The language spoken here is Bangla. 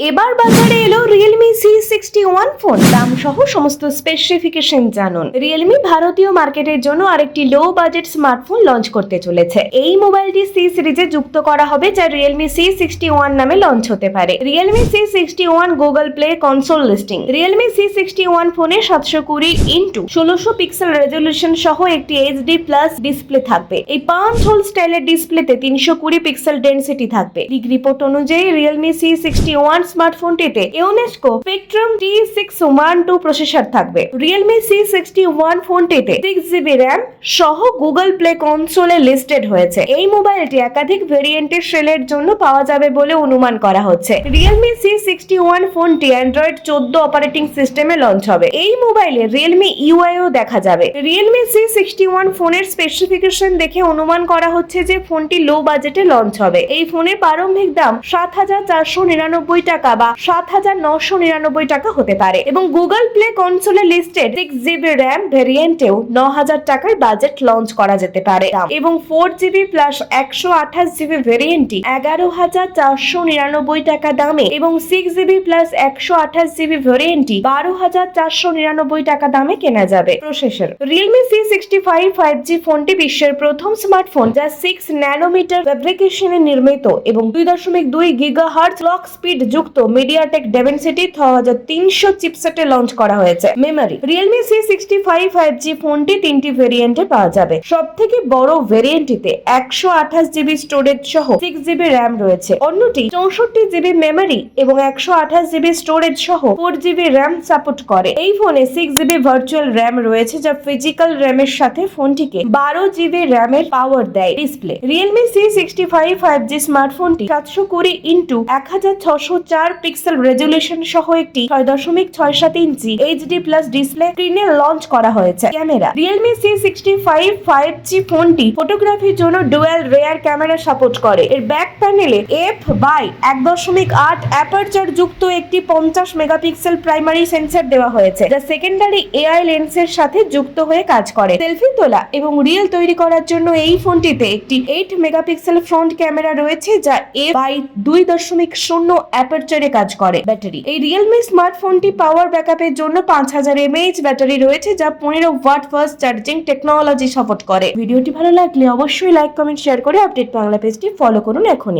এবার বাজারে এলো Realme C sixty one phone দাম সহ সমস্ত স্পেসিফিকেশন জানুন। রিয়েলমি ভারতীয় মার্কেটের জন্য আরেকটি লো বাজেট স্মার্টফোন লঞ্চ করতে চলেছে। এই মোবাইলটি সি সিরিজে যুক্ত করা হবে, যা রিয়েলমি সি সিক্সটি ওয়ান নামে লঞ্চ হতে পারে। Realme C sixty one Google play console listing Realme C sixty one ফোনে সাতশো কুড়ি ইন্টু ষোলোশো পিক্সেল রেজলিউশন সহ একটি এইচডি প্লাস ডিসপ্লে থাকবে। এই পাঁচ হোল স্টাইলের ডিসপ্লেতে তিনশো কুড়ি পিক্সেল ডেন্সিটি থাকবে। রিপোর্ট অনুযায়ী Realme C sixty one স্মার্টফোনটিতে Unisoc spectrum T six one two processor থাকবে। রিয়েলমি সি সিক্সটি ওয়ান ফোনটিতে সিক্স জিবি র্যাম সহ গুগল প্লে কনসোলে লিস্টেড হয়েছে। এই মোবাইলটি একাধিক ভেরিয়েন্টের সেলের জন্য পাওয়া যাবে বলে অনুমান করা হচ্ছে। রিয়েলমি সি সিক্সটি ওয়ান ফোনটি অ্যান্ড্রয়েড চোদ্দ অপারেটিং সিস্টেমে লঞ্চ হবে। এই মোবাইলে রিয়েলমি ইউআইও দেখা যাবে। রিয়েলমি সি সিক্সটি ওয়ান ফোনের স্পেসিফিকেশন দেখে অনুমান করা হচ্ছে যে ফোনটি লো বাজেটে লঞ্চ হবে। এই ফোনের প্রারম্ভিক দাম সাত হাজার চারশো নিরানব্বই টাকা। বা সাত হাজার নশো নিরানব্বই টাকা হতে পারে। এবং গুগল প্লে কনসোলে লিস্টেড সিক্স জিবি র্যাম ভেরিয়েন্টেও ন হাজার টাকার বাজেট লঞ্চ করা যেতে পারে। এবং ফোর জিবি প্লাস একশো আঠাশ জিবি ভেরিয়েন্টটি এগারো হাজার চারশো নিরানব্বই টাকা দামে এবং সিক্স জিবি প্লাস একশো আঠাশ জিবি ভেরিয়েন্টটি বারো হাজার চারশো নিরানব্বই টাকা দামে কেনা যাবে। Processor Realme C sixty five five G ফোনটি বিশ্বের প্রথম স্মার্টফোন যা সিক্স ন্যানোমিটার ফ্যাব্রিকেশনে নির্মিত এবং দুই দশমিক দুই গিগা হার্ট ক্লক স্পিড যুক্ত মিডিয়াটেক ডেভেন্সিটি ছ হাজার তিনশো চিপসেটে লঞ্চ করা হয়েছে। Memory Realme C sixty five five G ফোনটি তিনটি ভেরিয়েন্টে পাওয়া যাবে। সব থেকে বড় ভেরিয়েন্টটিতে একশো আঠাশ জিবি স্টোরেজ সহ সিক্স জিবি র্যাম রয়েছে। অন্যটি চৌষট্টি জিবি মেমোরি এবং একশো আঠাশ জিবি স্টোরেজ সহ ফোর জিবি র্যাম সাপোর্ট করে। এই ফোনে সিক্স জিবি ভার্চুয়াল র্যাম রয়েছে, যা ফিজিক্যাল র্যামের সাথে ফোনটিকে বারো জিবি র্যামের পাওয়ার দেয়। Display Realme C sixty five five G স্মার্টফোনটি সাতশো কুড়ি ইন্টু এক হাজার ছশো চার পিক্সেল রেজুলেশন সহ একটি ছয় দশমিক ছয় সাত ইঞ্চি এইচডি প্লাস ডিসপ্লে স্ক্রিনে লঞ্চ করা হয়েছে। Camera. Realme C sixty five five G ফোনটি ফটোগ্রাফির জন্য ডুয়েল রেয়ার ক্যামেরা সাপোর্ট করে। এর ব্যাক প্যানেলে এফ বাই এক দশমিক আট অ্যাপারচার যুক্ত একটি পঞ্চাশ মেগাপিক্সেল প্রাইমারি সেন্সর দেওয়া হয়েছে, যা সেকেন্ডারি এআই লেন্সের সাথে যুক্ত হয়ে কাজ করে। সেলফি তোলা এবং রিয়েল তৈরি করার জন্য এই ফোনটিতে একটি এইট মেগাপিক্সেল ফ্রন্ট ক্যামেরা রয়েছে, যা এ বাই দুই দশমিক শূন্য অ্যাপারচারে কাজ করে। ব্যাটারি। এই রিয়েলমি স্মার্টফোনটি পাওয়ার ব্যাকআপের জন্য পাঁচ হাজার এমএইচ ব্যাটারি রয়েছে, যা পনেরো watt fast charging technology support করে। ভিডিওটি ভালো লাগলে অবশ্যই লাইক কমেন্ট শেয়ার করে আপডেট বাংলা পেজটি ফলো করুন এখনই।